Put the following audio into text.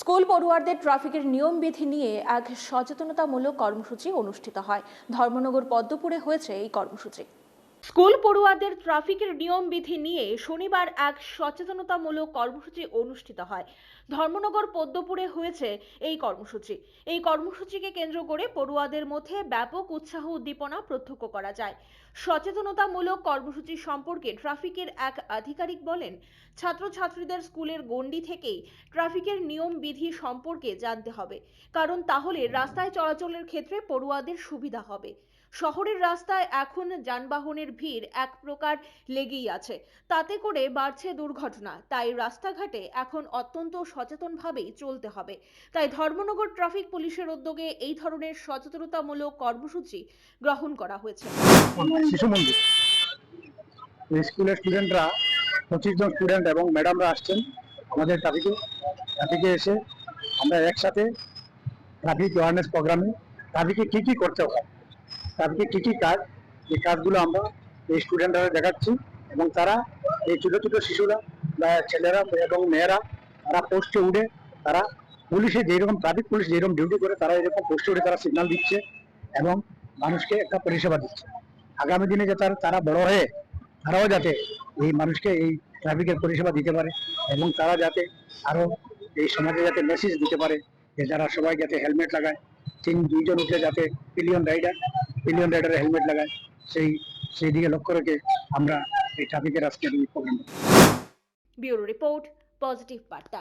School পড়ুয়ারদের ট্রাফিকের নিয়মবিধি নিয়ে এক সচেতনতামূলক কর্মসূচি অনুষ্ঠিত হয়। ধর্মনগর পদ্মপুরে হয়েছে এই কর্মসূচি। স্কুল পড়ুয়াদের ট্রাফিকের নিয়মবিধি নিয়ে শনিবার এক সচেতনতামূলক কর্মসূচি অনুষ্ঠিত হয়। ধর্মনগর পদ্মপুরে হয়েছে এই কর্মসূচি। এই কর্মসূচিকে কেন্দ্র করে পড়ুয়াদের মধ্যে ব্যাপক উৎসাহ উদ্দীপনা প্রত্যক্ষ করা যায়। সচেতনতামূলক কর্মসূচি সম্পর্কে ট্রাফিকের এক আধিকারিক বলেন, ছাত্রছাত্রীদের স্কুলের গণ্ডি থেকেই ট্রাফিকের নিয়ম বিধি সম্পর্কে জানতে হবে, কারণ তাহলে রাস্তায় চলাচলের ক্ষেত্রে পড়ুয়াদের সুবিধা হবে। শহরের রাস্তায় এখন যানবাহনের ভিড় এক প্রকার লেগেই আছে। তাতে করে বাড়ছে দুর্ঘটনা। তাই রাস্তাঘাটে এখন অত্যন্ত সচেতনভাবেই চলতে হবে। তাই ধর্মনগর ট্রাফিক পুলিশের উদ্যোগে এই ধরনের সচেতনতামূলক কর্মসূচি গ্রহণ করা হয়েছে। স্কুলের স্টুডেন্টরা পঁচিশ জন স্টুডেন্ট এবং ম্যাডামরা আসছেন আমাদের ট্রাফিকে ট্রাফিকে এসে আমরা একসাথে ট্রাফিক অ্যাওয়ারনেস প্রোগ্রামে ট্রাফিকে কী কী করতে হয় ট্রাফিকে কী কী কাজ? এই কাজগুলো আমরা এই স্টুডেন্টরা দেখাচ্ছি এবং তারা, এই ছোটো ছোটো শিশুরা বা ছেলেরা এবং মেয়েরা, তারা পোস্টে উঠে, তারা পুলিশে যেরকম ট্রাফিক পুলিশ যেরকম ডিউটি করে, তারা এরকম পোস্টে উঠে তারা সিগন্যাল দিচ্ছে এবং মানুষকে একটা পরিষেবা দিচ্ছে। আগামী দিনে যাতে তারা বড় হয়ে, তারাও যাতে এই মানুষকে এই ট্রাফিকের পরিষেবা দিতে পারে এবং তারা যাতে আরও এই সমাজে যাতে মেসেজ দিতে পারে যে যারা সবাই যাতে হেলমেট লাগায়। তিন, দুইজন উঠলে যাতে পিলিয়ন রাইডার পিলিয়ন রাইডারে হেলমেট লাগায়। সেই সেই দিকে লক্ষ্য রেখে আমরা এই ট্রাফিকের আজকের এই প্রোগ্রাম ব্যুরো রিপোর্ট পজিটিভ বার্তা।